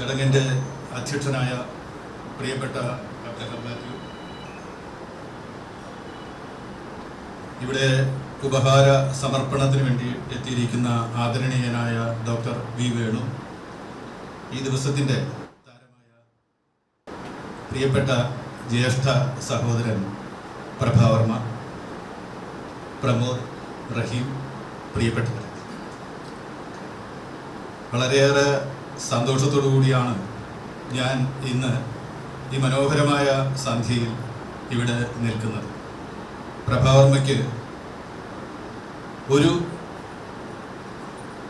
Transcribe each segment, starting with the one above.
ചടങ്ങിന്റെ അധ്യക്ഷനായ പ്രിയപ്പെട്ട അബ്രഹാം മാത്യു. ഇവിടെ ഉപഹാര സമർപ്പണത്തിന് വേണ്ടി എത്തിയിരിക്കുന്ന ആദരണീയനായ ഡോക്ടർ വി വേണു. ഈ ദിവസത്തിന്റെ താരമായ പ്രിയപ്പെട്ട ജ്യേഷ്ഠ സഹോദരൻ പ്രഭാവർമ്മ പ്രമോദ് റഹീം പ്രിയപ്പെട്ടവർ വളരെയേറെ സന്തോഷത്തോടു കൂടിയാണ് ഞാൻ ഇന്ന് ഈ മനോഹരമായ സന്ധ്യയിൽ ഇവിടെ നിൽക്കുന്നത്. പ്രഭാവർമ്മയ്ക്ക് ഒരു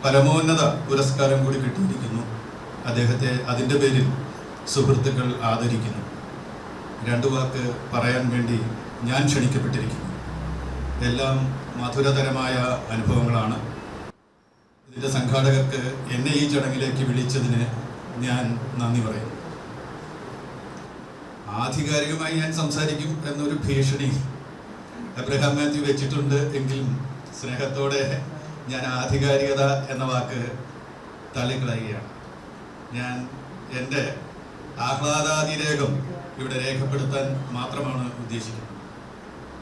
പരമോന്നത പുരസ്കാരം കൂടി കിട്ടിയിരിക്കുന്നു. അദ്ദേഹത്തെ അതിന്റെ പേരിൽ സുഹൃത്തുക്കൾ ആദരിക്കുന്നു. രണ്ടു വാക്ക് പറയാൻ വേണ്ടി ഞാൻ ക്ഷണിക്കപ്പെട്ടിരിക്കുന്നു. എല്ലാം മധുരതരമായ അനുഭവങ്ങളാണ്. ഇതിന്റെ സംഘാടകർക്ക് എന്നെ ഈ ചടങ്ങിലേക്ക് വിളിച്ചതിന് ഞാൻ നന്ദി പറയുന്നു. ആധികാരികമായി ഞാൻ സംസാരിക്കും എന്നൊരു ഭീഷണി അബ്രഹാം മാത്യു വെച്ചിട്ടുണ്ട് എങ്കിലും സ്നേഹത്തോടെ ഞാൻ ആധികാരികത എന്ന വാക്ക് തള്ളിക്കളയുകയാണ്. ഞാൻ എന്റെ ആഹ്ലാദാതിരേഖം ഇവിടെ രേഖപ്പെടുത്താൻ മാത്രമാണ് ഉദ്ദേശിക്കുന്നത്.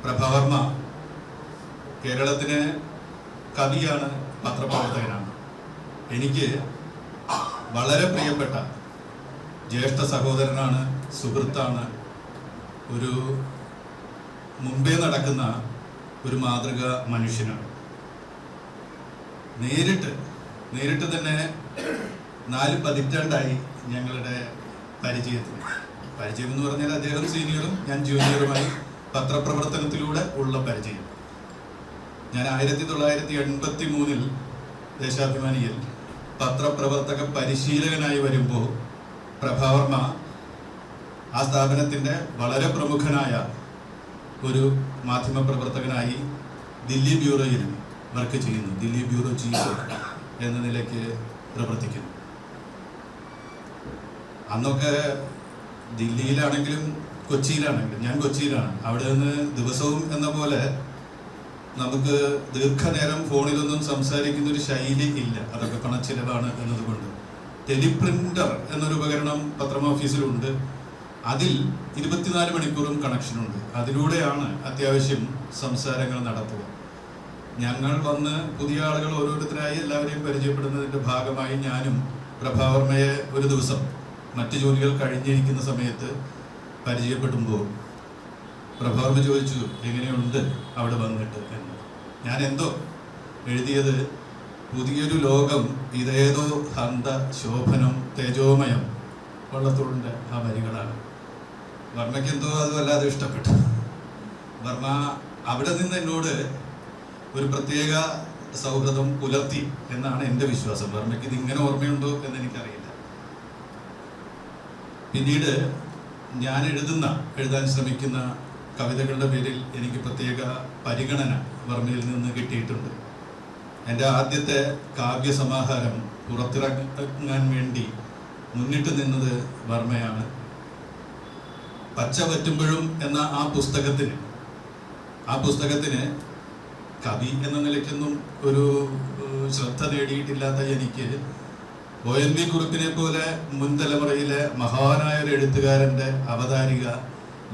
പ്രഭാവർമ്മ കേരളത്തിന് കവിയാണ് പത്രപ്രവർത്തകനാണ്. എനിക്ക് വളരെ പ്രിയപ്പെട്ട ജ്യേഷ്ഠ സഹോദരനാണ് സുഹൃത്താണ് ഒരു മുമ്പേ നടക്കുന്ന ഒരു മാതൃക മനുഷ്യനാണ്. നേരിട്ട് നേരിട്ട് തന്നെ നാല് പതിറ്റാണ്ടായി ഞങ്ങളുടെ പരിചയത്തിൽ. പരിചയം എന്ന് പറഞ്ഞാൽ അദ്ദേഹം സീനിയറും ഞാൻ ജൂനിയറുമായി പത്രപ്രവർത്തനത്തിലൂടെ ഉള്ള പരിചയം. ഞാൻ ആയിരത്തി തൊള്ളായിരത്തി എൺപത്തി മൂന്നിൽ ദേശാഭിമാനിയിൽ പത്രപ്രവർത്തക പരിശീലകനായി വരുമ്പോൾ പ്രഭാവർമ്മ ആ സ്ഥാപനത്തിന്റെ വളരെ പ്രമുഖനായ ഒരു മാധ്യമപ്രവർത്തകനായി ദില്ലി ബ്യൂറോയിൽ വർക്ക് ചെയ്യുന്നു. ദില്ലി ബ്യൂറോ ചീഫ് എന്ന നിലയ്ക്ക് പ്രവർത്തിക്കുന്നു. അന്നൊക്കെ ദില്ലിയിലാണെങ്കിലും കൊച്ചിയിലാണെങ്കിലും ഞാൻ കൊച്ചിയിലാണ്. അവിടെ നിന്ന് ദിവസവും എന്ന പോലെ നമുക്ക് ദീർഘനേരം ഫോണിലൊന്നും സംസാരിക്കുന്ന ഒരു ശൈലി ഇല്ല. അതൊക്കെ പണച്ചിലവാണ് എന്നതുകൊണ്ട്. ടെലിപ്രിന്റർ എന്നൊരു ഉപകരണം പത്രം ഓഫീസിലുണ്ട് അതിൽ ഇരുപത്തിനാല് മണിക്കൂറും കണക്ഷനുണ്ട്. അതിലൂടെയാണ് അത്യാവശ്യം സംസാരങ്ങൾ നടത്തുക. ഞങ്ങൾ വന്ന് പുതിയ ആളുകൾ ഓരോരുത്തരായി എല്ലാവരെയും പരിചയപ്പെടുന്നതിന്റെ ഭാഗമായി ഞാനും പ്രഭാവർമ്മയെ ഒരു ദിവസം മറ്റു ജോലികൾ കഴിഞ്ഞിരിക്കുന്ന സമയത്ത് പരിചയപ്പെടുമ്പോൾ പ്രഭാവർമ്മ ചോദിച്ചു എങ്ങനെയുണ്ട് അവിടെ വന്നിട്ട്? എന്ന്. ഞാൻ എന്തോ എഴുതിയത് പുതിയൊരു ലോകം ഇതേതോ ഹന്ത ശോഭനം തേജോമയം വള്ളത്തോടിന്റെ ആ വരികളാണ്. വർമ്മയ്ക്ക് എന്തോ അത് വല്ലാതെ ഇഷ്ടപ്പെട്ടു വർമ്മ അവിടെ നിന്ന് എന്നോട് ഒരു പ്രത്യേക സൗഹൃദം പുലർത്തി എന്നാണ് എന്റെ വിശ്വാസം. വർമ്മയ്ക്ക് ഇത് ഇങ്ങനെ ഓർമ്മയുണ്ടോ എന്ന് എനിക്കറിയില്ല. പിന്നീട് ഞാൻ എഴുതുന്ന എഴുതാൻ ശ്രമിക്കുന്ന കവിതകളുടെ പേരിൽ എനിക്ക് പ്രത്യേക പരിഗണന വർമ്മയിൽ നിന്ന് കിട്ടിയിട്ടുണ്ട്. എന്റെ ആദ്യത്തെ കാവ്യസമാഹാരം പുറത്തിറങ്ങാൻ വേണ്ടി മുന്നിട്ട് നിന്നത് വർമ്മയാണ്. പച്ച പറ്റുമ്പോഴും എന്ന ആ പുസ്തകത്തിന് ആ പുസ്തകത്തിന് കവി എന്ന നിലയ്ക്കൊന്നും ഒരു ശ്രദ്ധ നേടിയിട്ടില്ലാത്ത എനിക്ക് ഒ എൻ വി കുറുപ്പിനെ പോലെ മുൻ തലമുറയിലെ മഹാനായ ഒരു എഴുത്തുകാരന്റെ അവതാരിക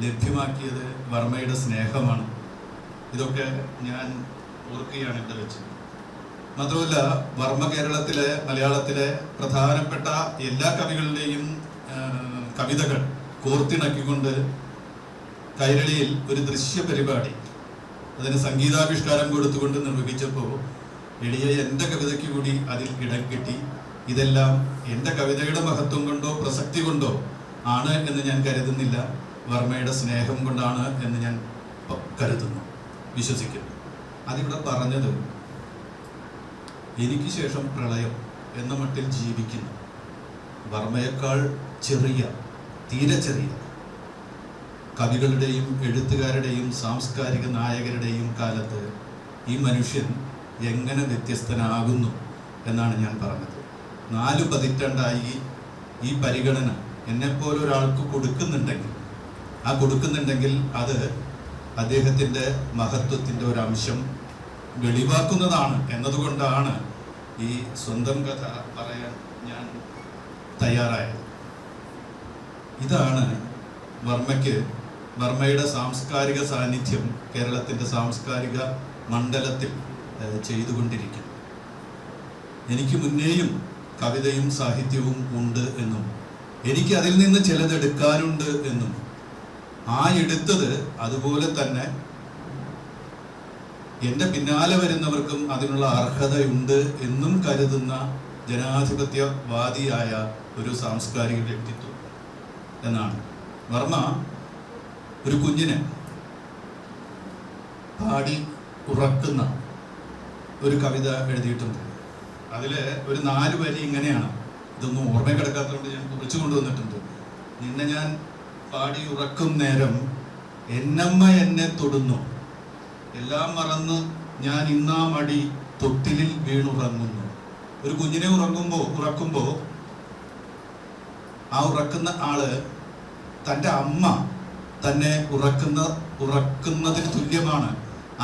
ലഭ്യമാക്കിയത് വർമ്മയുടെ സ്നേഹമാണ്. ഇതൊക്കെ ഞാൻ ഓർക്കുകയാണ് ഇവിടെ വെച്ച്. മാത്രമല്ല വർമ്മ കേരളത്തിലെ മലയാളത്തിലെ പ്രധാനപ്പെട്ട എല്ലാ കവികളുടെയും കവിതകൾ കോർത്തിണക്കിക്കൊണ്ട് കൈരളിയിൽ ഒരു ദൃശ്യ പരിപാടി അതിന് സംഗീതാവിഷ്കാരം കൊടുത്തുകൊണ്ട് നിർവഹിച്ചപ്പോൾ എളിയ എന്റെ കവിതയ്ക്ക് കൂടി അതിൽ ഇടം കിട്ടി. ഇതെല്ലാം എന്റെ കവിതയുടെ മഹത്വം കൊണ്ടോ പ്രസക്തി കൊണ്ടോ ആണ് എന്ന് ഞാൻ കരുതുന്നില്ല. വർമ്മയുടെ സ്നേഹം കൊണ്ടാണ് എന്ന് ഞാൻ കരുതുന്നു വിശ്വസിക്കുന്നു. അതിവിടെ പറഞ്ഞത് എനിക്ക് ശേഷം പ്രളയം എന്ന മട്ടിൽ ജീവിക്കുന്നു. വർമ്മയേക്കാൾ ചെറിയ തീരെ ചെറിയ കവികളുടെയും എഴുത്തുകാരുടെയും സാംസ്കാരിക നായകരുടെയും കാലത്ത് ഈ മനുഷ്യൻ എങ്ങനെ വ്യത്യസ്തനാകുന്നു എന്നാണ് ഞാൻ പറഞ്ഞത്. നാല് പതിറ്റാണ്ടായി ഈ പരിഗണന എന്നെപ്പോലെ ഒരാൾക്ക് കൊടുക്കുന്നുണ്ടെങ്കിൽ ആ കൊടുക്കുന്നുണ്ടെങ്കിൽ അത് അദ്ദേഹത്തിന്റെ മഹത്വത്തിന്റെ ഒരു അംശം വെളിവാക്കുന്നതാണ്. എന്നതുകൊണ്ടാണ് ഈ സ്വന്തം കഥ പറയാൻ ഞാൻ തയ്യാറായത്. ഇതാണ് വർമ്മയ്ക്ക് വർമ്മയുടെ സാംസ്കാരിക സാന്നിധ്യം കേരളത്തിന്റെ സാംസ്കാരിക മണ്ഡലത്തിൽ ചെയ്തുകൊണ്ടിരിക്കുന്നു. എനിക്ക് മുന്നേയും കവിതയും സാഹിത്യവും ഉണ്ട് എന്നും എനിക്ക് അതിൽ നിന്ന് ചിലതെടുക്കാനുണ്ട് എന്നും ആ എടുത്തത് അതുപോലെ തന്നെ എന്റെ പിന്നാലെ വരുന്നവർക്കും അതിനുള്ള അർഹതയുണ്ട് എന്നും കരുതുന്ന ജനാധിപത്യവാദിയായ ഒരു സാംസ്കാരിക വ്യക്തിത്വം എന്നാണ്. വർമ്മ ഒരു കുഞ്ഞിനെ പാടി ഉറക്കുന്ന ഒരു കവിത എഴുതിയിട്ടുണ്ട്. അതിൽ ഒരു നാല് വരി ഇങ്ങനെയാണ്. ഇതൊന്നും ഓർമ്മ കിടക്കാത്തതുകൊണ്ട് ഞാൻ കുറിച്ചു കൊണ്ടുവന്നിട്ടുണ്ട്. നിന്നെ ഞാൻ പാടി ഉറക്കും നേരം എന്നമ്മ എന്നെ തൊടുന്നു. എല്ലാം മറന്ന് ഞാൻ ഇന്നാ മടി തൊട്ടിലിൽ വീണുറങ്ങുന്നു. ഒരു കുഞ്ഞിനെ ഉറങ്ങുമ്പോൾ ഉറക്കുമ്പോൾ ആ ഉറക്കുന്ന ആൾ തന്റെ അമ്മ തന്നെ ഉറക്കുന്ന ഉറക്കുന്നതിന് തുല്യമാണ്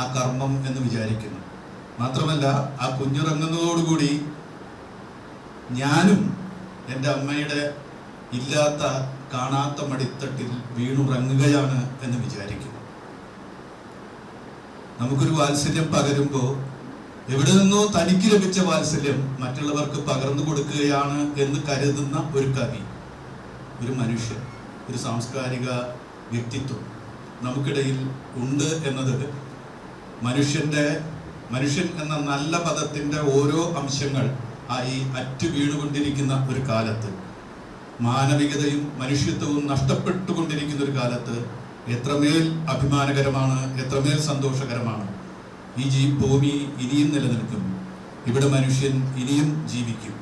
ആ കർമ്മം എന്ന് വിചാരിക്കുന്നു. മാത്രമല്ല ആ കുഞ്ഞുറങ്ങുന്നതോടുകൂടി ഞാനും എന്റെ അമ്മയുടെ ഇല്ലാത്ത കാണാത്ത മടിത്തട്ടിൽ വീണുറങ്ങുകയാണ് എന്ന് വിചാരിക്കും. നമുക്കൊരു വാത്സല്യം പകരുമ്പോൾ എവിടെ നിന്നോ തനിക്ക് ലഭിച്ച വാത്സല്യം മറ്റുള്ളവർക്ക് പകർന്നു കൊടുക്കുകയാണ് എന്ന് കരുതുന്ന ഒരു കവി ഒരു മനുഷ്യൻ ഒരു സാംസ്കാരിക വ്യക്തിത്വം നമുക്കിടയിൽ ഉണ്ട് എന്നത് മനുഷ്യന്റെ മനുഷ്യൻ എന്ന നല്ല പദത്തിന്റെ ഓരോ അംശങ്ങൾ ആയി അറ്റു വീണുകൊണ്ടിരിക്കുന്ന ഒരു കാലത്ത് മാനവികതയും മനുഷ്യത്വവും നഷ്ടപ്പെട്ടുകൊണ്ടിരിക്കുന്ന ഒരു കാലത്ത് എത്രമേൽ അഭിമാനകരമാണ് എത്രമേൽ സന്തോഷകരമാണ്. ഈ ജീ ഭൂമി ഇനിയും നിലനിൽക്കും. ഇവിടെ മനുഷ്യൻ ഇനിയും ജീവിക്കും.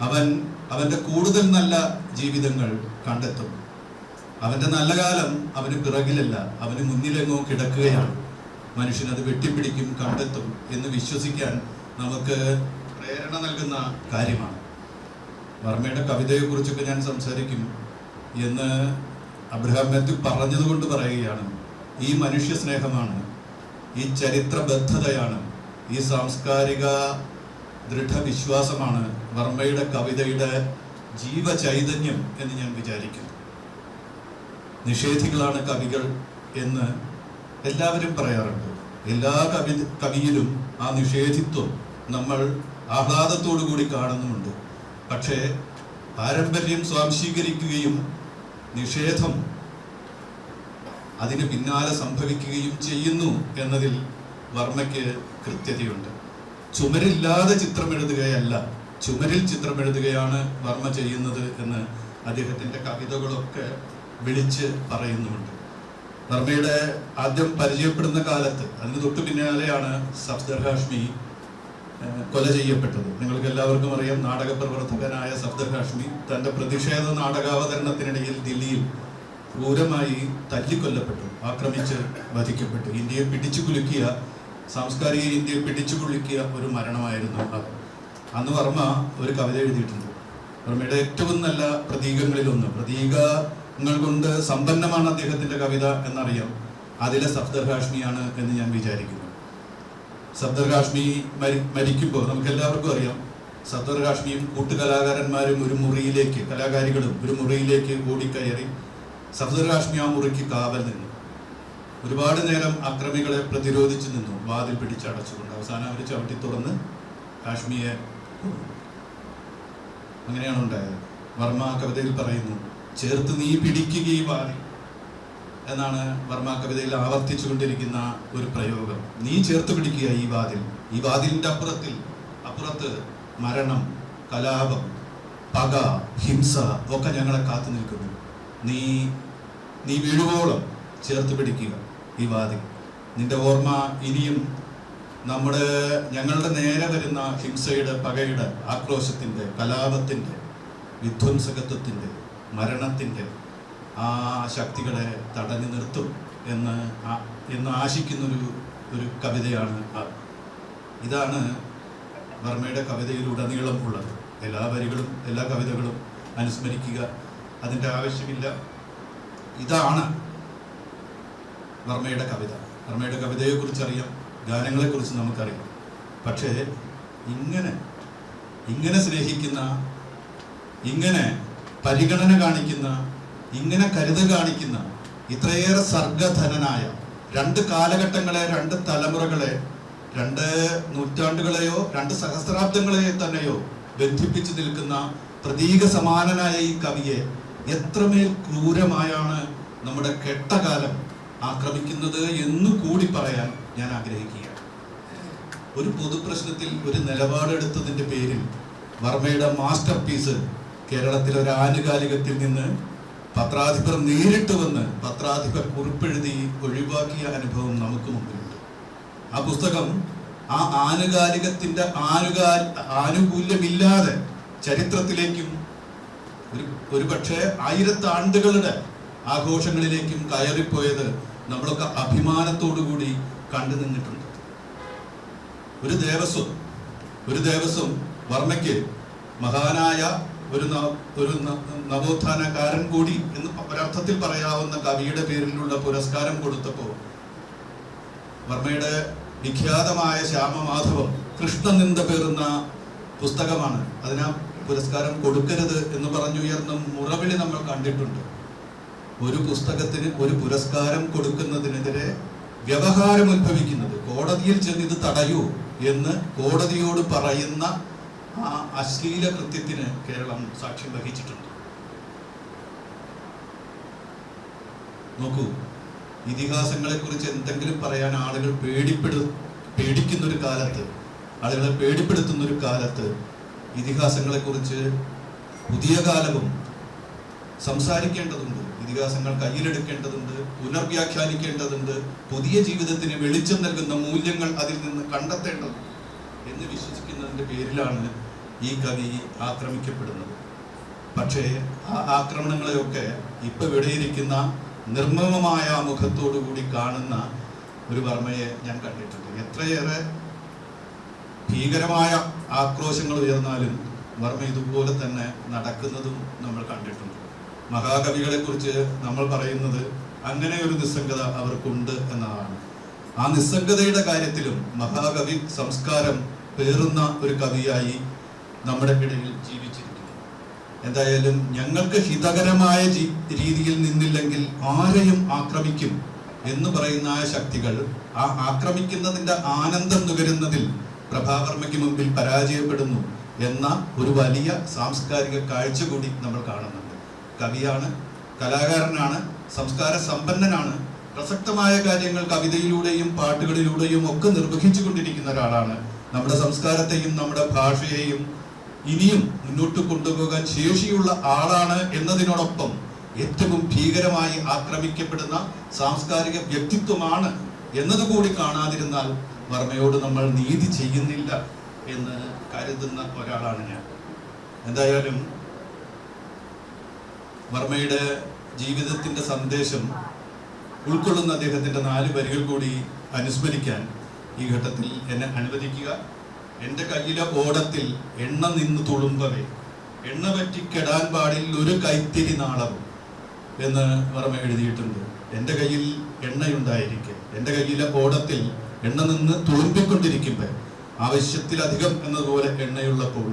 അവൻ അവന്റെ കൂടുതൽ നല്ല ജീവിതങ്ങൾ കണ്ടെത്തും. അവന്റെ നല്ല കാലം അവന് പിറകിലല്ല അവന് മുന്നിലെങ്ങോ കിടക്കുകയാണ്. മനുഷ്യൻ അത് വെട്ടിപ്പിടിക്കും കണ്ടെത്തും എന്ന് വിശ്വസിക്കാൻ നമുക്ക് പ്രേരണ നൽകുന്ന കാര്യമാണ്. വർമ്മയുടെ കവിതയെക്കുറിച്ചൊക്കെ ഞാൻ സംസാരിക്കും എന്ന് അബ്രഹാം മാത്യു പറഞ്ഞതുകൊണ്ട് പറയുകയാണ്. ഈ മനുഷ്യ സ്നേഹമാണ് ഈ ചരിത്രബദ്ധതയാണ് ഈ സാംസ്കാരിക ദൃഢവിശ്വാസമാണ് വർമ്മയുടെ കവിതയുടെ ജീവചൈതന്യം എന്ന് ഞാൻ വിചാരിക്കുന്നു. നിഷേധികളാണ് കവികൾ എന്ന് എല്ലാവരും പറയാറുണ്ട്. എല്ലാ കവി കവിയിലും ആ നിഷേധിത്വം നമ്മൾ ആഹ്ലാദത്തോടു കൂടി കാണുന്നുമുണ്ട്. പക്ഷേ പാരമ്പര്യം സ്വാംശീകരിക്കുകയും നിഷേധം അതിന് പിന്നാലെ സംഭവിക്കുകയും ചെയ്യുന്നു എന്നതിൽ വർമ്മയ്ക്ക് കൃത്യതയുണ്ട്. ചുമരില്ലാതെ ചിത്രമെഴുതുകയല്ല ചുമരിൽ ചിത്രമെഴുതുകയാണ് വർമ്മ ചെയ്യുന്നത് എന്ന് അദ്ദേഹത്തിന്റെ കവിതകളൊക്കെ വിളിച്ച് പറയുന്നുമുണ്ട്. വർമ്മയുടെ ആദ്യം പരിചയപ്പെടുന്ന കാലത്ത് അതിന് തൊട്ടു പിന്നാലെയാണ് സഫ്ദർ ഹാഷ്മി കൊല ചെയ്യപ്പെട്ടത്. നിങ്ങൾക്ക് എല്ലാവർക്കും അറിയാം നാടക പ്രവർത്തകനായ സഫ്ദർ ഹാഷ്മി തന്റെ പ്രതിഷേധ നാടകാവതരണത്തിനിടയിൽ ദില്ലിയിൽ ക്രൂരമായി തല്ലിക്കൊല്ലപ്പെട്ടു ആക്രമിച്ച് വധിക്കപ്പെട്ടു. ഇന്ത്യയെ പിടിച്ചു കുലുക്കിയ സാംസ്കാരിക ഇന്ത്യയെ പിടിച്ചു കുലുക്കിയ ഒരു മരണമായിരുന്നു അത്. അന്ന് വർമ്മ ഒരു കവിത എഴുതിയിട്ടുണ്ട്. വർമ്മയുടെ ഏറ്റവും നല്ല പ്രതീകങ്ങളിലൊന്ന് പ്രതീകങ്ങൾ കൊണ്ട് സമ്പന്നമാണ് അദ്ദേഹത്തിന്റെ കവിത എന്നറിയാം. അതിലെ സഫ്ദർ ഹാഷ്മിയാണ് എന്ന് ഞാൻ വിചാരിക്കുന്നു. മരി മരിക്കുമ്പോൾ നമുക്ക് എല്ലാവർക്കും അറിയാം. സഫ്ദർ ഹാഷ്മിയും കൂട്ടുകലാകാരന്മാരും ഒരു മുറിയിലേക്ക് കലാകാരികളും ഒരു മുറിയിലേക്ക് ഓടിക്കയറി സഫ്ദർ ഹാഷ്മി ആ മുറിക്ക് കാവൽ നിന്നു. ഒരുപാട് നേരം അക്രമികളെ പ്രതിരോധിച്ചു നിന്നു വാതിൽ പിടിച്ചടച്ചുകൊണ്ട് അവസാനം അവർ ചവിട്ടി തുറന്ന് കാശ്മിയെ. അങ്ങനെയാണ് ഉണ്ടായത്. വർമ്മ കവിതയിൽ പറയുന്നു ചേർത്ത് നീ പിടിക്കുകയും വാതിൽ എന്നാണ് വർമ്മ കവിതയിൽ ആവർത്തിച്ചുകൊണ്ടിരിക്കുന്ന ഒരു പ്രയോഗം. നീ ചേർത്ത് പിടിക്കുക ഈ വാതിൽ. ഈ വാതിലിന്റെ അപ്പുറത്തിൽ അപ്പുറത്ത് മരണം കലാപം പക ഹിംസ ഒക്കെ ഞങ്ങളെ കാത്തു നിൽക്കുന്നു. നീ നീ വീഴുവോളം ചേർത്ത് പിടിക്കുക ഈ വാതിൽ. നിന്റെ ഓർമ്മ ഇനിയും നമ്മുടെ ഞങ്ങളുടെ നേരെ വരുന്ന ഹിംസയുടെ പകയുടെ ആക്രോശത്തിന്റെ കലാപത്തിന്റെ വിധ്വംസകത്വത്തിന്റെ മരണത്തിന്റെ ആ ശക്തികളെ തടഞ്ഞു നിർത്തും എന്ന് എന്ന് ആശിക്കുന്നൊരു ഒരു കവിതയാണ് അത്. ഇതാണ് വർമ്മയുടെ കവിതയിലുടനീളം ഉള്ളത്. എല്ലാ വരികളും എല്ലാ കവിതകളും അനുസ്മരിക്കുക അതിന്റെ ആവശ്യമില്ല. ഇതാണ് വർമ്മയുടെ കവിത. വർമ്മയുടെ കവിതയെക്കുറിച്ച് അറിയാം ഗാനങ്ങളെക്കുറിച്ച് നമുക്കറിയാം. പക്ഷേ ഇങ്ങനെ ഇങ്ങനെ സ്നേഹിക്കുന്ന ഇങ്ങനെ പരിഗണന കാണിക്കുന്ന ഇങ്ങനെ കരുത് കാണിക്കുന്ന ഇത്രയേറെ സർഗധനനായ രണ്ട് കാലഘട്ടങ്ങളെ രണ്ട് തലമുറകളെ രണ്ട് നൂറ്റാണ്ടുകളെയോ രണ്ട് സഹസ്രാബ്ദങ്ങളെയോ തന്നെയോ ബന്ധിപ്പിച്ചു നിൽക്കുന്ന പ്രതീക സമാനനായ ഈ കവിയെ എത്രമേൽ ക്രൂരമായാണ് നമ്മുടെ കെട്ടകാലം ആക്രമിക്കുന്നത് എന്ന് കൂടി പറയാൻ ഞാൻ ആഗ്രഹിക്കുകയാണ്. ഒരു പൊതുപ്രശ്നത്തിൽ ഒരു നിലപാടെടുത്തതിന്റെ പേരിൽ വർമ്മയുടെ മാസ്റ്റർ പീസ് കേരളത്തിലെ ഒരു ആനുകാലികത്തിൽ നിന്ന് പത്രാധിപർ നേരിട്ട് വന്ന് പത്രാധിപർ കുറിപ്പെഴുതി ഒഴിവാക്കിയ അനുഭവം നമുക്ക് മുമ്പിലുണ്ട്. ആ പുസ്തകം ആ ആനുകാലികത്തിന്റെ ആനുകാ ആനുകൂല്യമില്ലാതെ ചരിത്രത്തിലേക്കും ഒരു ഒരുപക്ഷെ ആയിരത്താണ്ടുകളുടെ ആഘോഷങ്ങളിലേക്കും കയറിപ്പോയത് നമ്മളൊക്കെ അഭിമാനത്തോടു കൂടി കണ്ടു നിന്നിട്ടുണ്ട്. ഒരു ദേവസ്വം ഒരു ദേവസ്വം വർമ്മയ്ക്ക് മഹാനായ ഒരു ഒരു നവോത്ഥാനകാരൻ കൂടി എന്ന് ഒരർത്ഥത്തിൽ പറയാവുന്ന കവിയുടെ പേരിലുള്ള പുരസ്കാരം കൊടുത്തപ്പോൾ വർമ്മയുടെ വിഖ്യാതമായ ശ്യാമമാധവം കൃഷ്ണനിന്ദ പേറുന്ന പുസ്തകമാണ്. അതിനാ പുരസ്കാരം കൊടുക്കരുത് എന്ന് പറഞ്ഞുയർന്ന മുറവിളി നമ്മൾ കണ്ടിട്ടുണ്ട്. ഒരു പുസ്തകത്തിന് ഒരു പുരസ്കാരം കൊടുക്കുന്നതിനെതിരെ വ്യവഹാരം ഉത്ഭവിക്കുന്നത് കോടതിയിൽ ചെന്ന് ഇത് തടയൂ എന്ന് കോടതിയോട് പറയുന്ന ആ അശ്ലീല കൃത്യത്തിന് കേരളം സാക്ഷ്യം വഹിച്ചിട്ടുണ്ട്. നോക്കൂ ഇതിഹാസങ്ങളെ കുറിച്ച് എന്തെങ്കിലും പറയാൻ ആളുകൾ പേടിപ്പെടു പേടിക്കുന്ന ഒരു കാലത്ത് ആളുകളെ പേടിപ്പെടുത്തുന്ന ഒരു കാലത്ത് ഇതിഹാസങ്ങളെ കുറിച്ച് പുതിയ കാലവും സംസാരിക്കേണ്ടതുണ്ട്. ഇതിഹാസങ്ങൾ കയ്യിലെടുക്കേണ്ടതുണ്ട് പുനർവ്യാഖ്യാനിക്കേണ്ടതുണ്ട് പുതിയ ജീവിതത്തിന് വെളിച്ചം നൽകുന്ന മൂല്യങ്ങൾ അതിൽ നിന്ന് കണ്ടെത്തേണ്ടതുണ്ട്. എന്ന് വിശ്വസിക്കുന്നതിന്റെ പേരിലാണ് ഈ കവി ആക്രമിക്കപ്പെടുന്നത്. പക്ഷേ ആ ആക്രമണങ്ങളെയൊക്കെ ഇപ്പൊ ഇവിടെയിരിക്കുന്ന നിർമ്മമമായ മുഖത്തോടു കൂടി കാണുന്ന ഒരു വർമ്മയെ ഞാൻ കണ്ടിട്ടുണ്ട്. എത്രയേറെ ഭീകരമായ ആക്രോശങ്ങൾ ഉയർന്നാലും വർമ്മ ഇതുപോലെ തന്നെ നടക്കുന്നതും നമ്മൾ കണ്ടിട്ടുണ്ട്. മഹാകവികളെ കുറിച്ച് നമ്മൾ പറയുന്നത് അങ്ങനെ ഒരു നിസ്സംഗത അവർക്കുണ്ട് എന്നതാണ്. ആ നിസ്സംഗതയുടെ കാര്യത്തിലും മഹാകവി സംസ്കാരം പേറുന്ന ഒരു കവിയായി നമ്മുടെ ഇടയിൽ ജീവിച്ചിരിക്കുന്നു. എന്തായാലും ഞങ്ങൾക്ക് ഹിതകരമായ രീതിയിൽ നിന്നില്ലെങ്കിൽ ആരെയും ആക്രമിക്കും എന്ന് പറയുന്ന ആ ശക്തികൾ ആ ആക്രമിക്കുന്നതിന്റെ ആനന്ദം നുകരുന്നതിൽ പ്രഭാവർമ്മയ്ക്ക് മുമ്പിൽ പരാജയപ്പെടുന്നു എന്ന ഒരു വലിയ സാംസ്കാരിക കാഴ്ച കൂടി നമ്മൾ കാണുന്നുണ്ട്. കവിയാണ് കലാകാരനാണ് സംസ്കാര സമ്പന്നനാണ് പ്രസക്തമായ കാര്യങ്ങൾ കവിതയിലൂടെയും പാട്ടുകളിലൂടെയും ഒക്കെ നിർവഹിച്ചു കൊണ്ടിരിക്കുന്ന ഒരാളാണ്. നമ്മുടെ സംസ്കാരത്തെയും നമ്മുടെ ഭാഷയെയും ഇനിയും മുന്നോട്ട് കൊണ്ടുപോകാൻ ശേഷിയുള്ള ആളാണ് എന്നതിനോടൊപ്പം ഏറ്റവും ഭീകരമായി ആക്രമിക്കപ്പെടുന്ന സാംസ്കാരിക വ്യക്തിത്വമാണ് എന്നതുകൂടി കാണാതിരുന്നാൽ വർമ്മയോട് നമ്മൾ നീതി ചെയ്യുന്നില്ല എന്ന് കരുതുന്ന ഒരാളാണ് ഞാൻ. എന്തായാലും വർമ്മയുടെ ജീവിതത്തിന്റെ സന്ദേശം ഉൾക്കൊള്ളുന്ന അദ്ദേഹത്തിന്റെ നാല് വരികൾ കൂടി അനുസ്മരിക്കാൻ ഈ ഘട്ടത്തിൽ എന്നെ അനുവദിക്കുക. എന്റെ കയ്യിലെ ഓടത്തിൽ എണ്ണ നിന്ന് തുളുമ്പവേ. എണ്ണ പറ്റിക്കെടാൻ പാടിൽ ഒരു കൈത്തിരി നാളവും എന്ന് വർമ്മ എഴുതിയിട്ടുണ്ട്. എന്റെ കയ്യിൽ എണ്ണയുണ്ടായിരിക്കെ. എന്റെ കയ്യിലെ ഓടത്തിൽ എണ്ണ നിന്ന് തുളുമ്പിക്കൊണ്ടിരിക്കുമ്പോൾ ആവശ്യത്തിലധികം എന്നതുപോലെ എണ്ണയുള്ളപ്പോൾ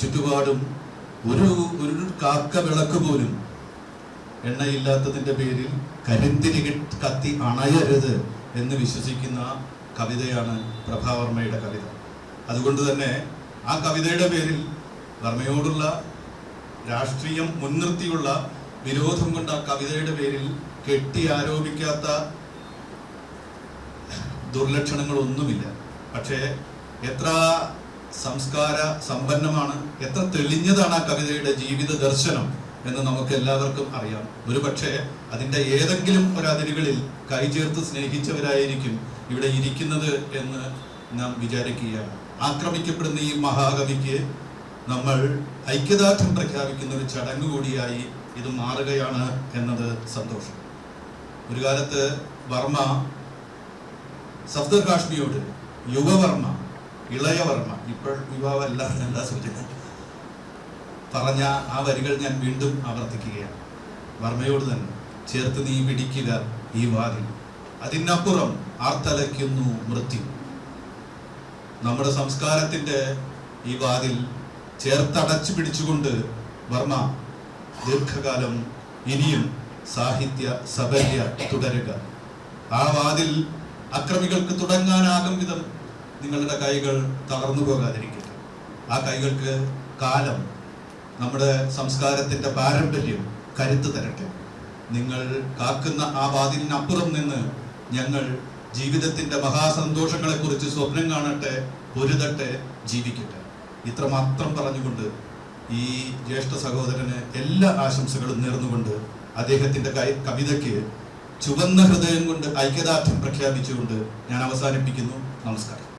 ചുറ്റുപാടും ഒരു ഒരു കാക്ക വിളക്ക് പോലും എണ്ണയില്ലാത്തതിന്റെ പേരിൽ കരിന്തിരി കത്തി അണയരുത് എന്ന് വിശ്വസിക്കുന്ന കവിതയാണ് പ്രഭാവർമ്മയുടെ കവിത. അതുകൊണ്ട് തന്നെ ആ കവിതയുടെ പേരിൽ വർമ്മയോടുള്ള രാഷ്ട്രീയം മുൻനിർത്തിയുള്ള വിരോധം കൊണ്ട് ആ കവിതയുടെ പേരിൽ കെട്ടി ആരോപിക്കാത്ത ദുർലക്ഷണങ്ങളൊന്നുമില്ല. പക്ഷേ എത്ര സംസ്കാര സമ്പന്നമാണ് എത്ര തെളിഞ്ഞതാണ് ആ കവിതയുടെ ജീവിത ദർശനം. എന്ന് നമുക്ക് എല്ലാവർക്കും അറിയാം. ഒരുപക്ഷെ അതിന്റെ ഏതെങ്കിലും ഒരതിരുകളിൽ കൈചേർത്ത് സ്നേഹിച്ചവരായിരിക്കും ഇവിടെ ഇരിക്കുന്നത് എന്ന് നാം വിചാരിക്കുകയാണ്. ആക്രമിക്കപ്പെടുന്ന ഈ മഹാകവിക്ക് നമ്മൾ ഐക്യദാർഢ്യം പ്രഖ്യാപിക്കുന്ന ഒരു ചടങ്ങ് കൂടിയായി ഇത് മാറുകയാണ് എന്നത് സന്തോഷം. ഒരു കാലത്ത് വർമ്മ സഫ്ദർ കാശ്മിയോട് യുവവർമ്മ ഇളയവർമ്മ ഇപ്പോൾ യുവാവല്ല എന്താ സൂചന പറഞ്ഞ ആ വരികൾ ഞാൻ വീണ്ടും ആവർത്തിക്കുകയാണ്. വർമ്മയോട് തന്നെ ചേർത്ത് നീ പിടിക്കുക ഈ വാതിൽ. അതിനപ്പുറം ആർത്തലയ്ക്കുന്നു മൃത്യു നമ്മുടെ സംസ്കാരത്തിന്റെ ഈ വാതിൽ ചേർത്തടച്ചു പിടിച്ചുകൊണ്ട് വർമ്മ ദീർഘകാലം ഇനിയും സാഹിത്യ സബല്യ തുടരുക. ആ വാതിൽ അക്രമികൾക്ക് തുടങ്ങാനാകും വിധം നിങ്ങളുടെ കൈകൾ തളർന്നു പോകാതിരിക്കട്ടെ. ആ കൈകൾക്ക് കാലം നമ്മുടെ സംസ്കാരത്തിന്റെ പാരമ്പര്യം കരുത്ത് തരട്ടെ. നിങ്ങൾ കാക്കുന്ന ആ വാതിലിനപ്പുറം നിന്ന് ഞങ്ങൾ ജീവിതത്തിന്റെ മഹാസന്തോഷങ്ങളെക്കുറിച്ച് സ്വപ്നം കാണട്ടെ പൊരുതട്ടെ ജീവിക്കട്ടെ. ഇത്രമാത്രം പറഞ്ഞുകൊണ്ട് ഈ ജ്യേഷ്ഠ സഹോദരന് എല്ലാ ആശംസകളും നേർന്നുകൊണ്ട് അദ്ദേഹത്തിന്റെ കവിതയ്ക്ക് ചുവന്ന ഹൃദയം കൊണ്ട് ഐക്യദാർഢ്യം പ്രഖ്യാപിച്ചുകൊണ്ട് ഞാൻ അവസാനിപ്പിക്കുന്നു. നമസ്കാരം.